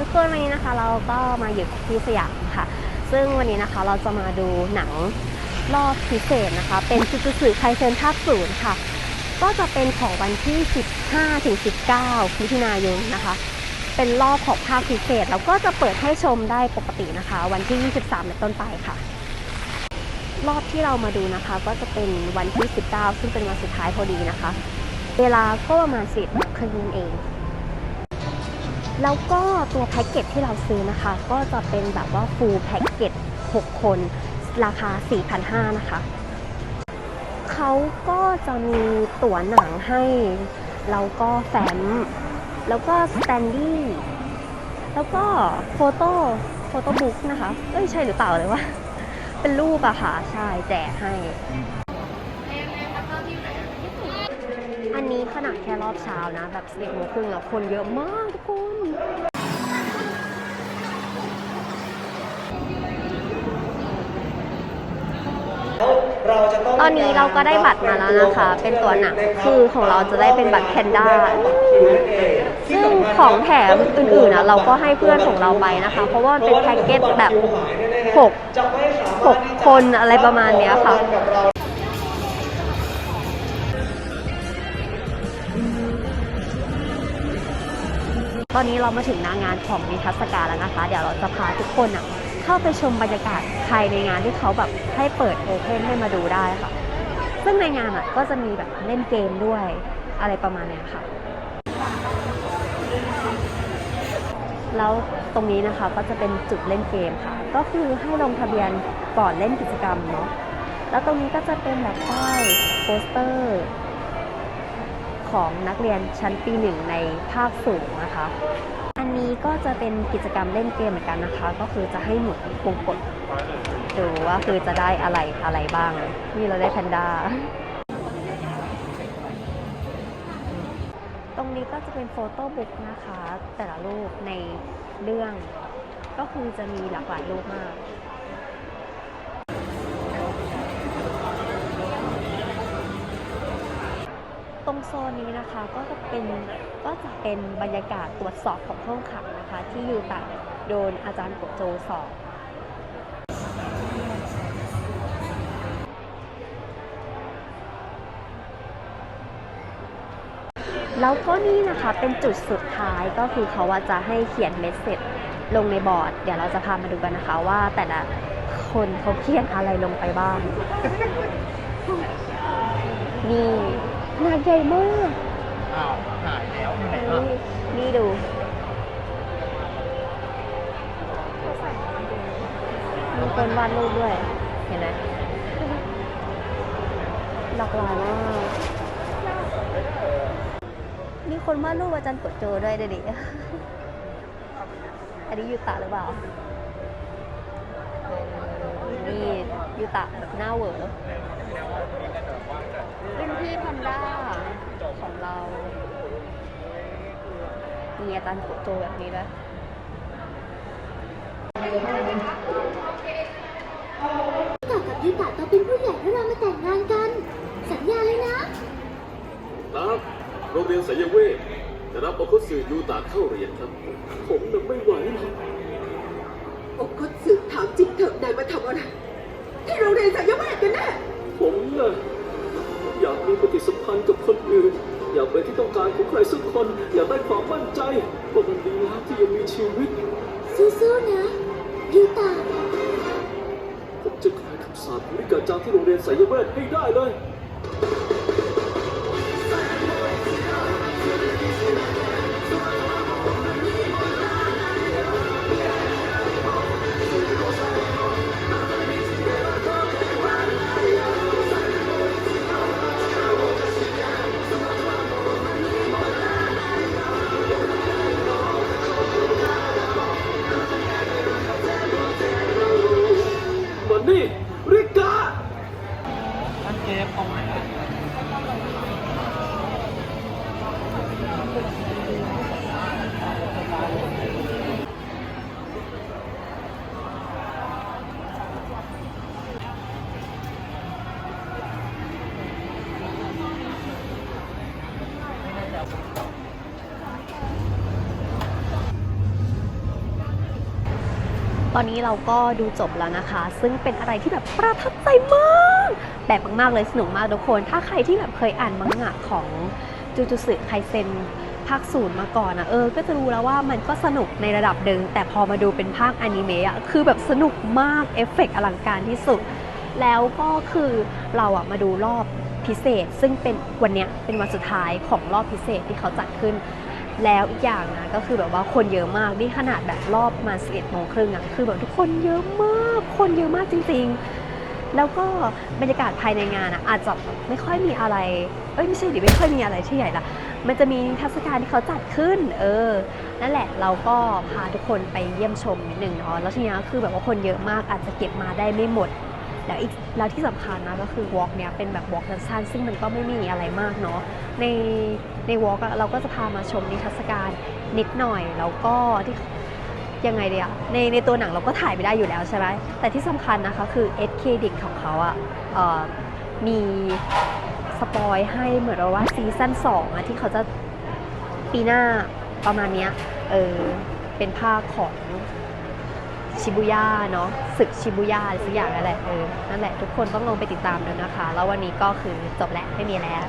ทุกคนวันนี้นะคะ เราก็มาอยู่ที่สยามค่ะ ซึ่งวันนี้นะคะเราจะมาดูหนังรอบพิเศษนะคะ เป็นซูซูสึไคเซนภาคศูนย์ค่ะ ก็จะเป็นของวันที่ 15ถึง19มิถุนายนนะคะ เป็นรอบของภาคพิเศษ แล้วก็จะเปิดให้ชมได้ปกตินะคะ วันที่ 23เป็นต้นไปค่ะ รอบที่เรามาดูนะคะ ก็จะเป็นวันที่ 19 ซึ่งเป็นวันสุดท้ายพอดีนะคะ เวลาก็ประมาณสิบครึ่งเอง แล้วก็ตัวแพ็กเกจที่เราซื้อนะคะ ก็จะเป็นแบบว่าฟูลแพ็กเกจ6 คน ราคา 4,500 นะคะ เขาก็จะมีตั๋วหนังให้ แล้วก็แฟ้ม แล้วก็สแตนดี้แล้วก็โฟโต้โฟโต้บุ๊กนะคะ เอ้ย ใช่หรือเปล่าเลยว่าเป็นรูปอะค่ะ ใช่แจกให้ อันนี้ขนาดแค่รอบเช้านะ แบบสิบโมงครึ่งอะคนเยอะมากทุกคนตอนนี้เราก็ได้บัตรมาแล้วนะคะ เป็นตัวหนังคือของเราจะได้เป็นบัตรแพนด้าซึ่งของแถมอื่นๆนะเราก็ให้เพื่อนของเราไปนะคะ เพราะว่ามันเป็นแพ็กเกจแบบ 6 6 คนอะไรประมาณเนี้ยค่ะ ตอนนี้เรามาถึงหน้างานของนิทรรศการแล้วนะคะ เดี๋ยวเราจะพาทุกคนอะเข้าไปชมบรรยากาศภายในงานที่เขาแบบให้เปิดโอเพนให้มาดูได้ค่ะ ซึ่งในงานอะก็จะมีแบบเล่นเกมด้วยอะไรประมาณเนี้ยค่ะ แล้วตรงนี้นะคะก็จะเป็นจุดเล่นเกมค่ะ ก็คือให้ลงทะเบียนก่อนเล่นกิจกรรมเนาะแล้วตรงนี้ก็จะเป็นแบบป้ายโปสเตอร์ ของนักเรียนชั้นปีหนึ่งในภาคสูงนะคะ อันนี้ก็จะเป็นกิจกรรมเล่นเกมเหมือนกันนะคะ ก็คือจะให้หมุนปุ่มกดดูว่าคือจะได้อะไรอะไรบ้างนี่เราได้แพนด้าตรงนี้ก็จะเป็นโฟโต้บุ๊กนะคะ แต่ละรูปในเรื่องก็คือจะมีหลากหลายรูปมาก โซนนี้นะคะก็จะเป็นก็จะเป็นบรรยากาศตรวจสอบของห้องขังนะคะ ที่อยู่ตะโดนอาจารย์โกโจสอบแล้วก็นี่นะคะเป็นจุดสุดท้ายก็คือเขาว่าจะให้เขียนเมสเซจลงในบอร์ด เดี๋ยวเราจะพามาดูกันนะคะว่าแต่ละคนเขาเขียนอะไรลงไปบ้าง นี่ หนาใหญ่มากอ้าวหายแล้วอยู่ไหนนี่ล่ะนี่ดูมีคนวาดรูปด้วย เห็นไหมหลากหลายมากมีคนวาดรูปอาจารย์กดโจด้วยเด็ดอันนี้ยูตะหรือเปล่านี่ยูตะหน้าเวอรุ่ นพี่แพนด้าของเรา มีอาจารย์กดโจแบบนี้ด้วยต่อกับยูตะโตเป็นผู้ใหญ่แล้วเรามาแต่งงานกัน สัญญาเลยนะ ครับโรงเรียนสายเวทจะรับเอาคุสึยูตะเข้าเรียนครับ ผมน่ะไม่ไหวหรอกโอคุสึถามจริงเถอะนายมาทำอะไร ที่โรงเรียนสายเวทกันแน่ ผมน่ะอยากมีปฏิสัมพันธ์กับคนอื่น อยากเป็นที่ต้องการของใครสักคน อยากได้ความมั่นใจว่ามันดีแล้วที่ยังมีชีวิต สู้ๆนะยูตะผมจะคลายคำสาปของนิกาจางที่โรงเรียนสายเวทให้ได้เลย ตอนนี้เราก็ดูจบแล้วนะคะ ซึ่งเป็นอะไรที่แบบประทับใจมาก แบบมากๆเลยสนุกมากทุกคน ถ้าใครที่แบบเคยอ่านมังงะของจูจูสึไคเซนภาคศูนย์มาก่อนนะเออ ก็จะรู้แล้วว่ามันก็สนุกในระดับหนึ่งแต่พอมาดูเป็นภาคอนิเมะอะคือแบบสนุกมากเอฟเฟกต์อลังการที่สุด แล้วก็คือเราอะมาดูรอบพิเศษ ซึ่งเป็นวันเนี้ยเป็นวันสุดท้ายของรอบพิเศษที่เขาจัดขึ้น แล้วอีกอย่างนะก็คือแบบว่าคนเยอะมากนี่ขนาดแบบรอบมา11โมงครึ่งอะคือแบบทุกคนเยอะมาก คนเยอะมากจริง ๆ แล้วก็บรรยากาศภายในงานอะอาจจะไม่ค่อยมีอะไร เอ้ยไม่ใช่ดิไม่ค่อยมีอะไรที่ใหญ่ละมันจะมีนิทรรศการที่เขาจัดขึ้น เออ นั่นแหละเราก็พาทุกคนไปเยี่ยมชมนิดหนึ่งเนาะแล้วทีนี้ก็คือแบบว่าคนเยอะมากอาจจะเก็บมาได้ไม่หมด แล้วอีกแล้วที่สำคัญนะก็คือวอล์กเนี้ยเป็นแบบวอล์กสั้นๆซึ่งมันก็ไม่มีอะไรมากเนาะในในวอล์กเราก็จะพามาชมนิทรรศการนิดหน่อยแล้วก็ที่ยังไงเดียในในตัวหนังเราก็ถ่ายไม่ได้อยู่แล้วใช่ไหมแต่ที่สำคัญนะคะคือเอสเครดิตของเขาอะเอ่อมีสปอยให้เหมือนว่าซีซั่น2อะที่เขาจะปีหน้าประมาณเนี้ยเออเป็นภาคของ ชิบูย่าเนาะศึกชิบูย่าสักอย่างนั่นแหละเออนั่นแหละทุกคนต้องลงไปติดตามดูนะคะ แล้ววันนี้ก็คือจบแล้วไม่มีแล้ว